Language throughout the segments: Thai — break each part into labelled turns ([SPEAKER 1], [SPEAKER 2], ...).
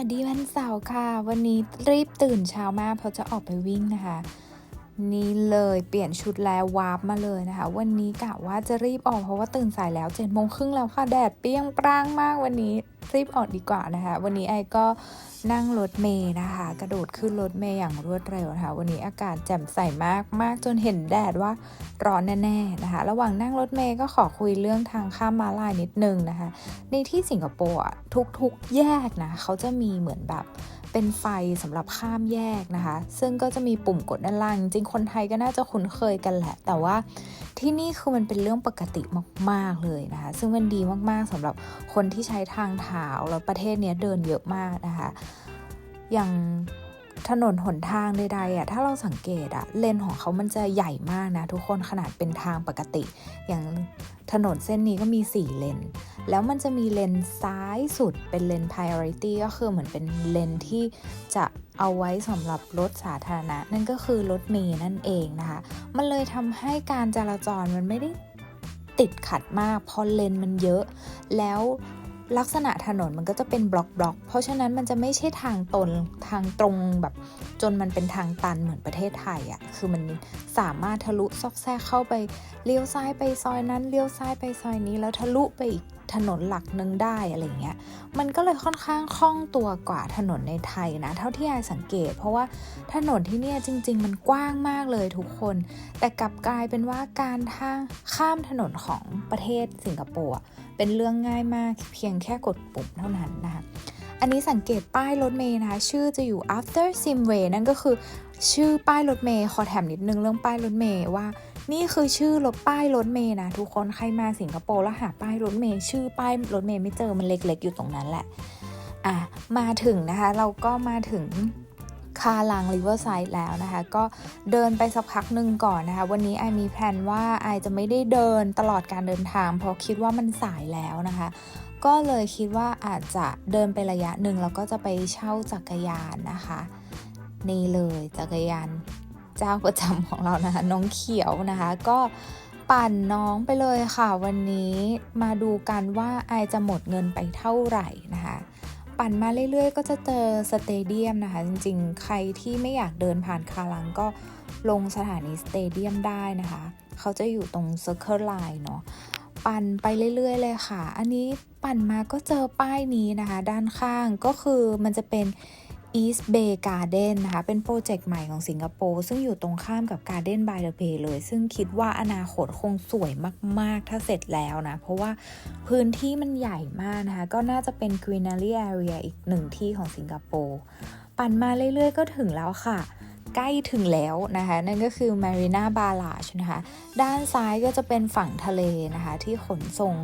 [SPEAKER 1] วัสดีวันเสาร์ค่ะ วันนี้รีบตื่นเช้ามากเพราะจะออกไปวิ่งนะคะ นี่เลยเปลี่ยนชุดแล้ววาร์ปมาเลยนะคะ วันนี้กะว่าจะรีบออกเพราะว่าตื่นสายแล้วเจ็ดโมงครึ่งแล้วค่ะแดดเปรี้ยงปร้างมากวันนี้รีบออกดีกว่านะคะ วันนี้ไอก็นั่งรถเมย์นะคะ กระโดดขึ้นรถเมย์อย่างรวดเร็วนะคะ วันนี้อากาศแจ่มใสมากมากจนเห็นแดดว่าร้อนแน่ๆนะคะ ระหว่างนั่งรถเมย์ก็ขอคุยเรื่องทางข้ามมาลายนิดนึงนะคะ ในที่สิงคโปร์ทุกๆแยกนะเขาจะมีเหมือนแบบ เป็นไฟสำหรับข้ามแยกนะคะ ซึ่งก็จะมีปุ่มกดด้านล่าง จริงคนไทยก็น่าจะคุ้นเคยกันแหละ แต่ว่าที่นี่คือมันเป็นเรื่องปกติมาก ๆ เลยนะคะ ซึ่งมันดีมาก ๆสำหรับคนที่ใช้ทางเท้าแล้วประเทศเนี้ยเดินเยอะมากนะคะ อย่าง ถนนหนทางใดๆอะถ้าเราสังเกตอะเลนของเขามันจะใหญ่มากนะ ทุกคนขนาดเป็นทางปกติ อย่างถนนเส้นนี้ก็มี 4 เลน แล้วมันจะมีเลนซ้ายสุดเป็นเลน priority ก็คือเหมือนเป็นเลนที่จะเอาไว้สำหรับรถสาธารณะ นั่นก็คือรถเมย์นั่นเองนะคะ มันเลยทำให้การจราจรมันไม่ได้ติดขัดมากเพอเลนมันเยอะ แล้ว ลักษณะถนนมันก็จะเป็นบล็อกบล็อกเพราะฉะนั้นมันจะไม่ใช่ทางตรงทางตรงแบบ จนมันเป็นทางตันเหมือนประเทศไทยอะ่ะคือมันสามารถทะลุซอกแซกเข้าไปเลี้ยวซ้ายไปซอยนั้นเลี้ยวซ้ายไปซอยนี้แล้วทะลุไปอีกถนนหลักหนึ่งได้อะไรเงี้ย มันก็เลยค่อนข้างคล่องตัวกว่าถนนในไทยนะ เท่าที่ไอสังเกต เพราะว่าถนนที่เนี่ยจริง ๆ มันกว้างมากเลยทุกคน แต่กลับกลายเป็นว่าการทางข้ามถนนของประเทศสิงคโปร์ เป็นเรื่องง่ายมากเพียงแค่กดปุ่มเท่านั้นนะคะอันนี้สังเกตป้ายรถเมย์นะคะ ชื่อจะอยู่ after Simway นั่นก็คือชื่อป้ายรถเมย์ขอแถมนิดนึงเรื่องป้ายรถเมย์ว่า นี่คือชื่อรถป้ายรถเมย์นะ ทุกคนใครมาสิงคโปร์แล้วหาป้ายรถเมย์ชื่อป้ายรถเมย์ไม่เจอมันเล็กๆ อยู่ตรงนั้นแหละ อะ มาถึงนะคะ เราก็มาถึง คาลังริเวอร์ไซด์แล้วนะคะ ก็เดินไปสักพักหนึ่งก่อนนะคะ วันนี้ไอมีแพลนว่าไอจะไม่ได้เดินตลอดการเดินทาง เพราะคิดว่ามันสายแล้วนะคะ ก็เลยคิดว่าอาจจะเดินไประยะหนึ่งแล้วก็จะไปเช่าจักรยานนะคะ นี่เลยจักรยานเจ้าประจำของเรานะคะน้องเขียวนะคะ ก็ปั่นน้องไปเลยค่ะ วันนี้มาดูกันว่าไอจะหมดเงินไปเท่าไหร่นะคะ ปั่นมาเรื่อยๆ ก็จะเจอสเตเดียมนะคะ จริงๆ ใครที่ไม่อยากเดินผ่านคาลังก็ลงสถานีสเตเดียมได้นะคะ เขาจะอยู่ตรงเซอร์เคิลไลน์เนาะปั่นไปเรื่อยๆ เลยค่ะ อันนี้ปั่นมาก็เจอป้ายนี้นะคะ ด้านข้างก็คือมันจะเป็น East Bay Garden นะคะ เป็นโปรเจกต์ใหม่ของสิงคโปร์ซึ่งอยู่ตรงข้ามกับ Garden by the Bay เลย ซึ่งคิดว่าอนาคตคงสวยมาก ๆ ถ้าเสร็จแล้วนะ เพราะว่าพื้นที่มันใหญ่มากนะคะ ก็น่าจะเป็น Greenery Area อีกหนึ่งที่ของสิงคโปร์ปั่นมาเรื่อย ๆ ก็ถึงแล้วค่ะ ใกล้ถึงแล้วนะคะ นั่นก็คือ Marina Barrage นะคะ ด้านซ้ายก็จะเป็นฝั่งทะเลนะคะ ที่ขนส่ง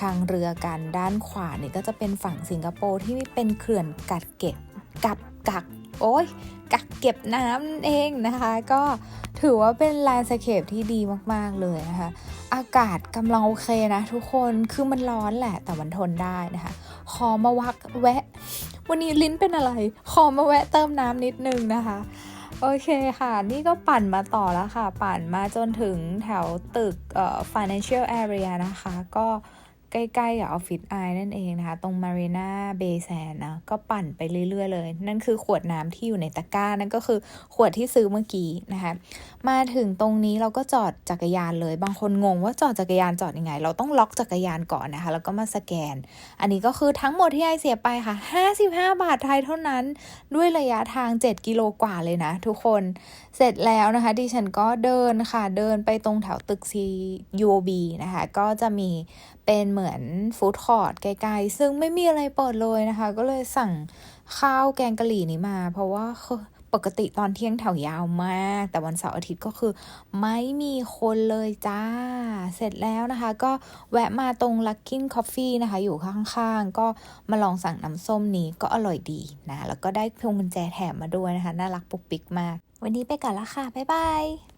[SPEAKER 1] ทางเรือกัน ด้านขวาเนี่ยก็จะเป็นฝั่งสิงคโปร์ที่เป็นเขื่อนกัดเก็บ กับกักโอ้ยกักเก็บน้ำเองนะคะ ก็ถือว่าเป็นแลนด์สเคปที่ดีมากๆเลยนะคะ อากาศกำลังโอเคนะทุกคนคือมันร้อนแหละแต่มันทนได้นะคะ ขอมาวักแวะ วันนี้ลิ้นเป็นอะไร ขอมาแวะเติมน้ำนิดนึงนะคะโอเคค่ะ นี่ก็ปั่นมาต่อแล้วค่ะ ปั่นมาจนถึงแถวตึกเอ่อ financial area นะคะ ก็ ใกล้ๆกับออฟฟิศไอนั่นเองนะคะ ตรง Marina Bay Sand นะก็ปั่นไปเรื่อยๆเลย นั่นคือขวดน้ำที่อยู่ในตะกร้า นั่นก็คือขวดที่ซื้อเมื่อกี้นะคะ มาถึงตรงนี้เราก็จอดจักรยานเลย บางคนงงว่าจอดจักรยานจอดยังไง เราต้องล็อกจักรยานก่อนนะคะ แล้วก็มาสแกน อันนี้ก็คือทั้งหมดที่ไอเสียไปค่ะ 55 บาทไทยเท่านั้น ด้วยระยะทาง 7 กิโลกว่าเลยนะทุกคน เสร็จแล้วนะคะดิฉันก็เดินค่ะ เดินไปตรงแถวตึก CUB นะคะ ก็จะมีเป็นเหมือนฟู้ดคอร์ทไกลๆ ซึ่งไม่มีอะไรเปิดเลยนะคะ ก็เลยสั่งข้าวแกงกะหรี่นี้มา เพราะว่าปกติตอนเที่ยงแถวยาวมาก แต่วันเสาร์อาทิตย์ก็คือ ไม่มีคนเลยจ้า เสร็จแล้วนะคะ ก็แวะมาตรง Lucky Coffee นะคะ อยู่ข้างๆ ก็มาลองสั่งน้ำส้มนี้ก็อร่อยดีนะ แล้วก็ได้พวงกุญแจแถมมาด้วยนะคะ น่ารักปุกปิกมาก วันนี้ไปก่อนละค่ะ บ๊ายบาย